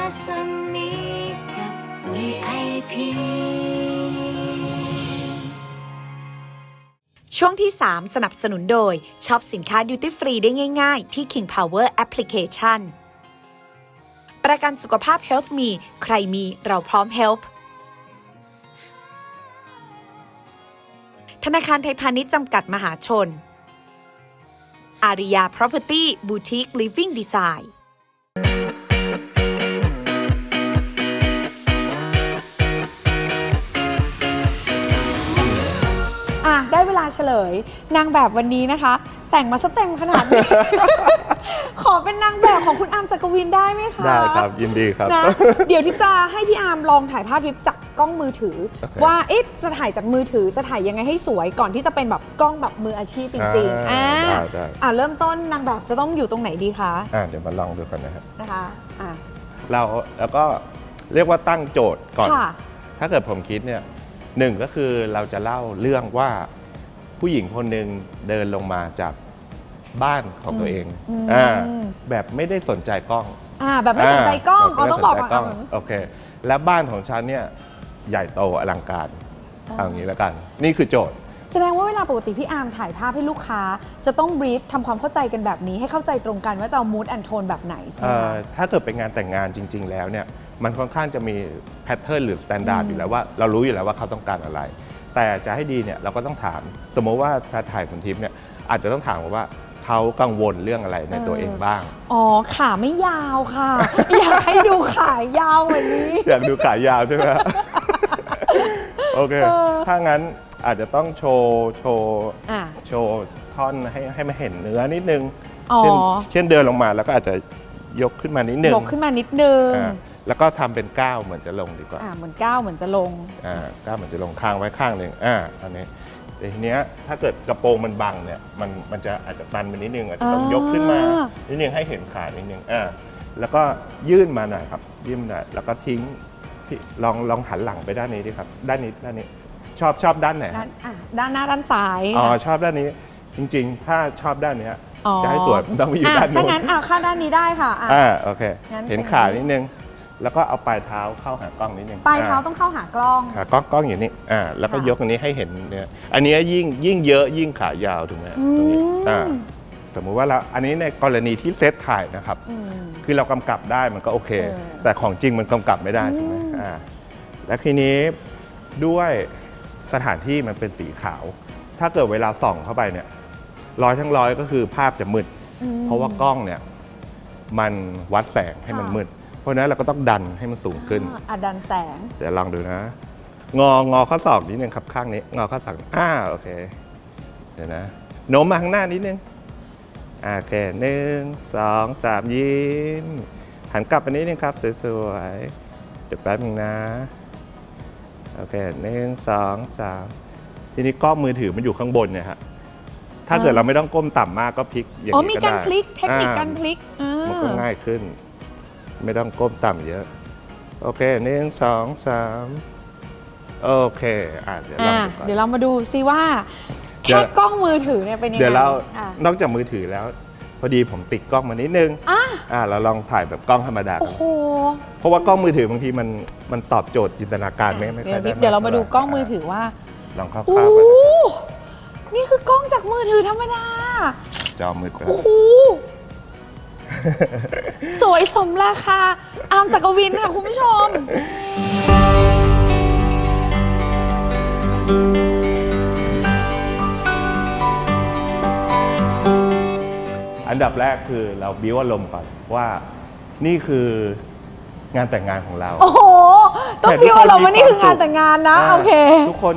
รัศมีกับ VIP ช่วงที่ 3 สนับสนุนโดยช็อปสินค้าดิวตี้ฟรีได้ง่ายๆ ที่ King Power Application ประกันสุขภาพ Health Me ใครมีเราพร้อม Help ธนาคารไทยพาณิชย์จำกัดมหาชน อาริยา Property Boutique Living Design อะได้เวลาเฉลย นางแบบวันนี้นะคะ แต่งมาสเต็มขนาดนี้ ขอเป็นนางแบบของคุณอาร์มจักรวินได้ไหมคะได้ครับยินดีครับนะเดี๋ยวทิพย์จะให้พี่อาร์มลองถ่ายภาพทิพย์จากกล้องมือถือโอเคว่าเอ๊ะจะถ่ายจากมือถือจะถ่ายยังไงให้สวยก่อนที่จะเป็นแบบกล้องแบบมืออาชีพจริงๆอ่าอ่าได้ได้อะเริ่มต้นนางแบบจะต้องอยู่ตรงไหนดีคะอ่าเดี๋ยวมาลองดูกันนะครับนะคะอะเราแล้วก็เรียกว่าตั้งโจทย์ก่อนค่ะถ้าเกิดผมคิดเนี่ย หนึ่งก็คือเราจะเล่าเรื่องว่าผู้หญิงคนหนึ่งเดินลงมาจากบ้านของตัวเองอืมอ่าแบบไม่ได้สนใจกล้องอ่าแบบไม่สนใจกล้องเอาแบบต้องบอกไม่ก่อนได้สนใจล้อะโอเค และบ้านของฉันเนี่ยใหญ่โตอลังการเอาอย่างนี้แล้วกัน นี่คือโจทย์ แสดงว่าเวลาปกติพี่อาร์มถ่ายภาพให้ลูกค้า จะต้องบรีฟทำความเข้าใจกันแบบนี้ให้เข้าใจตรงกันว่าจะเอามูดแอนโทนแบบไหนใช่ไหมเอ่อคะ ถ้าเกิดเป็นงานแต่งงานจริง ๆ แล้วเนี่ยมันค่อนข้างจะมีแพทเทิร์นหรือสแตนดาร์ดอยู่แล้วว่าเรารู้อยู่แล้วว่าเขาต้องการอะไร แต่จะให้ดีเนี่ยเราก็ต้องถามสมมติว่าถ้าถ่ายคุณทิพย์เนี่ยอาจจะต้องถามว่าเขากังวลเรื่องอะไรในตัวเองบ้าง อ๋อขาไม่ยาวค่ะ อยากให้ดูขายาวแบบนี้ อยากดูขายาวใช่ไหมฮะ โอเคเออถ้างั้นอาจจะต้องโชว์โชว์อะ โชว์ท่อนให้ให้มันเห็นเนื้อนิดนึง อ๋อ เช่นเช่นเดินลงมาแล้วก็อาจจะยกขึ้นมานิดนึงบกขึ้นมานิดนึง อ่าแล้วก็ทำเป็นก้าวเหมือนจะลงดีกว่า อ่าเหมือนก้าวเหมือนจะลง อ่าก้าวเหมือนจะลงข้างไว้ข้างหนึ่งอ่าอันนี้แต่ทีเนี้ยถ้าเกิดกระโปรงมันบังเนี่ยมันมันจะอาจจะตันไปนิดนึงอาจจะต้องอ่ายยกขึ้นมานิดนึงให้เห็นขานิดนึงอ่าแล้วก็ยื่นมาหน่อยครับยื่นมาหน่อยแล้วก็ทิ้ง ที่ลองลองหันหลังไปด้านนี้ดิครับ ด้านนี้ด้านนี้ชอบชอบด้านไหนด้านอะด้านหน้าด้านซ้ายอ๋อชอบด้านนี้จริง ๆ ถ้าชอบด้านเนี้ยอ๋อจะให้สวยมันต้องไปอยู่อะด้านถ้านู้นงั้นอะข้างด้านนี้ได้ค่ะอะ อ่าโอเค งั้นเห็นเป็นขาอย่างนี้นิดนึง แล้วก็เอาปลายเท้าเข้าหากล้องนิดนึงปลายเท้าอ่ต้องเข้าหากล้อง ขากล้องกล้องอย่างนี้อ่าแล้วก็ค่ะยกอันนี้ให้เห็นเนี่ยอันนี้ยิ่งยิ่งเยอะยิ่งขายาวถูกไหมอืมตรงนี้อ่าสมมุติว่าเราอันนี้ในกรณีที่เซตถ่ายนะครับ อืม คือเรากำกับได้มันก็โอเค เออ แต่ของจริงมันกำกับไม่ได้ถูกไหม อืมอ่าและทีนี้ด้วยสถานที่มันเป็นสีขาว ถ้าเกิดเวลาส่องเข้าไปเนี่ยร้อยทั้งร้อยก็คือภาพจะมืด อืม เพราะว่ากล้องเนี่ยมันวัดแสงให้มันค่ะมืด เพราะฉะนั้นเราก็ต้องดันให้มันสูงขึ้น อะอะดันแสง เดี๋ยวลองดูนะ งอ งอข้อศอกนิดนึงครับข้างนี้ งอข้อศอกอ่าโอเค เดี๋ยวนะโน้มมาข้างหน้านิดนึงอ่าโอเคหนึ่งสองสามยิ้มหันกลับไปนิดนึงครับ สวยๆ เดี๋ยวแป๊บนึงนะ โอเคหนึ่งสองสามทีนี้กล้องมือถือมันอยู่ข้างบนเนี่ยฮะ ถ้าเกิดอ่าเราไม่ต้องก้มต่ำมากก็พลิกอย่างอ๋อนี้มีก็การได้พลิกเทคนิคอ่การพลิกอ่ามันก็ง่ายขึ้น ไม่ต้องก้มต่ำเยอะ โอเคหนึ่งสองสามโอเค อะเดี๋ยวลออะงดูก่อน เดี๋ยวเรามาดูซิว่าเดี๋แค่ยว กล้องมือถือเนี่ยเป็นยังไงเดี๋ยวเรา อะนอกจากมือถือแล้ว พอดีผมติดกล้องมานิดนึง อะ อะเราลองถ่ายแบบกล้องธรรมดาโอ้กันโหเพราะว่ากล้องมือถือบางทีมันมันตอบโจทย์จินตนาการไม่ไม่เดี๋ค่ยอวยได้เดี๋ยวเรามาดูกล้องมืออถือว่าลองเข้าโอ้ภาพโหไปนะครับนี่คือกล้องจากมือถือธรรมดาจอมือถือโอ้โหสวยสมราคาอามจักรวินค่ะคุณผู้ชม อันดับแรกคือเราบิวอารมณ์ก่อนว่านี่คืองานแต่งงานของเรา โอ้โห ต้องพิวเราว่านี่คืองานแต่งงานนะาโอเค ทุกคน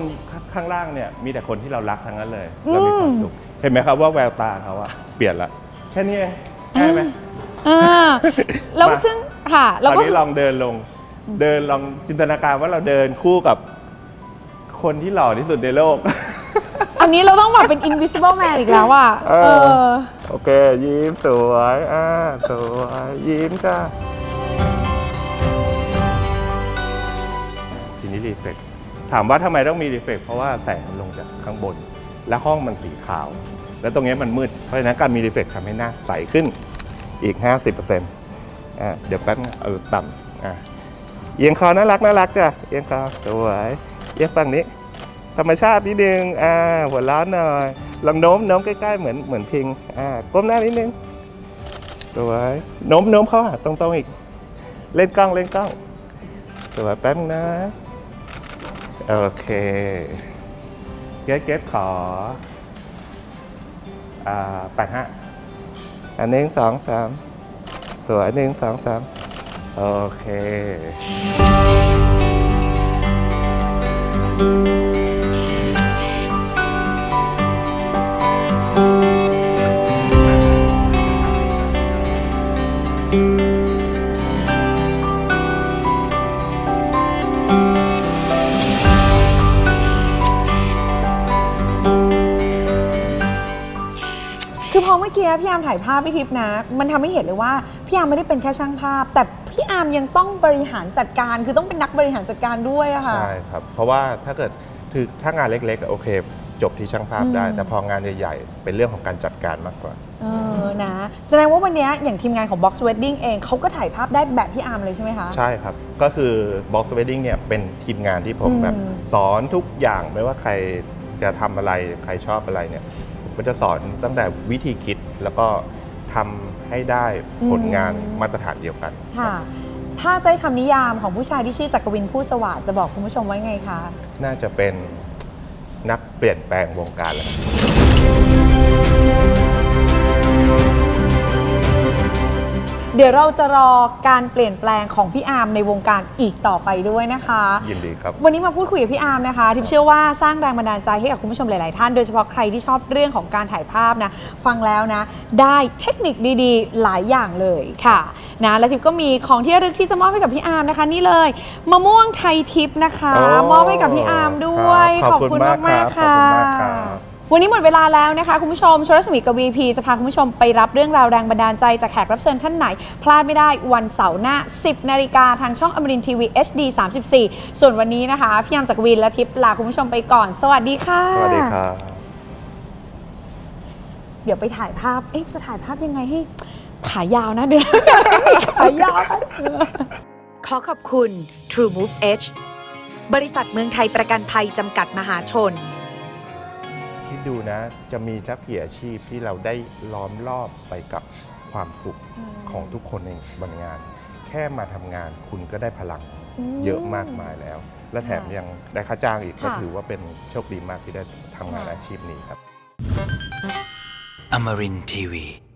ข้างล่างเนี่ยมีแต่คนที่เรารักทั้งนั้นเลยอืมเรามีความสุข เห็นไหมครับว่าแววตาเขาอะเปลี่ยนละแค่นี้เองง่ายไหมอ่าแล้วมาซึ่งค่ะตแล้วอนก็นี้ลองเดินลง เดินลองจินตนาการว่าเราเดินคู่กับคนที่หล่อที่สุดในโลก อันนี้เราต้องแบบเป็น invisible man อีกแล้วอะเออเออ โอเค ยิ้มสวยอ่าสวยยิ้มจ้าทีนี้รีเฟกถามว่าทำไมต้องมีรีเฟกเพราะว่าแสงมันลงจากข้างบน และห้องมันสีขาว แล้วตรงนี้มันมืด เพราะฉะนั้นการมีรีเฟกทำให้หน้าใสขึ้นอีก 50%อ่าเดี๋ยวแป๊บนึงเอาต่ำอะเอียงคอน่ารักน่ารักจ้ะเอียงคอสวยเอียงฝั่งนี้ ธรรมชาตินิดนึงอ่าหัวเร้อนหน่อย ลองโน้มโน้มใกล้ๆเหมือนเหมือนพิงอ่าก้มหน้านิดนึงสวยโน้มโน้มเข้าหาตรงๆอีก เล่นกล้องเล่นกล้องสวยแป๊บนะ โอเคเกตเกตขออ่าแปดห้าอันหนึ่งสองสามสวยหนึ่งสองสามโอเค คือพอเมื่อกี้พี่อาร์มถ่ายภาพพี่ทิพย์นะ มันทำให้เห็นเลยว่าพี่อาร์มไม่ได้เป็นแค่ช่างภาพ แต่พี่อาร์มยังต้องบริหารจัดการคือต้องเป็นนักบริหารจัดการด้วยอะค่ะ ใช่ครับ เพราะว่าถ้าเกิดคือถ้างานเล็กๆอะโอเค จบที่ช่างภาพได้อืมแต่พองานใหญ่ๆเป็นเรื่องของการจัดการมากกว่า เออ นะแสดงว่าวันเนี้ยอย่างทีมงานของ Box Wedding เองเขาก็ถ่ายภาพได้แบบพี่อาร์มเลยใช่ไหมคะ ใช่ครับ ก็คือ Box Wedding เนี่ยเป็นทีมงานที่ผมอืม แบบสอนทุกอย่างไม่ว่าใครจะทำอะไรใครชอบอะไรเนี่ยผมก็จะสอนตั้งแต่วิธีคิดแล้วก็ทำให้ได้ผลงานมาตรฐานเดียวกัน ค่ะ ถ้าใช้คำนิยามของผู้ชายที่ชื่อจักรวินผู้สวัสดิ์จะบอกคุณผู้ชมไว้ไงคะ น่าจะเป็นนักเปลี่ยนแปลงวงการแล้วครับ เดี๋ยวเราจะรอการเปลี่ยนแปลงของพี่อาร์มในวงการอีกต่อไปด้วยนะคะ ยินดีครับ วันนี้มาพูดคุยกับพี่อาร์มนะคะทิพย์เชื่อว่าสร้างแรงบันดาลใจให้กับคุณผู้ชมหลาย ๆ ท่าน โดยเฉพาะใครที่ชอบเรื่องของการถ่ายภาพนะ ฟังแล้วนะ ได้เทคนิคดี ๆ หลายอย่างเลยค่ะนะและทิพย์ก็มีของที่ระลึกที่จะมอบให้กับพี่อาร์มนะคะ นี่เลยมะม่วงไทยทิพย์นะคะ โอ้มอบให้กับพี่อาร์มด้วย ครับขอบคุณมากๆค่ะ ขอบคุณมากครับ วันนี้หมดเวลาแล้วนะคะ คุณผู้ชมชรสมีกับ VP จะพาคุณผู้ชมไปรับเรื่องราวแรงบันดาลใจจากแขกรับเชิญท่านไหน พลาดไม่ได้วันเสาร์หน้า 10 นาฬิกาทางช่องอมรินทีวี HD 34 ส่วนวันนี้นะคะ พี่ยามจากวินและทิพย์ลาคุณผู้ชมไปก่อน สวัสดีค่ะ สวัสดีครับ เดี๋ยวไปถ่ายภาพ เอ๊ะ จะถ่ายภาพยังไงให้ขายาวนะเดี๋ยวขายาว ขอขอบคุณ True Move Edge บริษัทเมืองไทยประกันภัยจำกัดมหาชนคิ ดดูนะ จะมีสักกี่อาชีพที่เราได้ล้อมรอบไปกับความสุขของทุกคนในบนงาน แค่มาทำงานคุณก็ได้พลังอืมเยอะมากมายแล้ว และแถมค่ะยังได้ค่าจ้างอีกก็ค่ะถือว่าเป็นโชคดีมากที่ได้ทำงานค่ะอาชีพนี้ครับ Amarin Tiwi.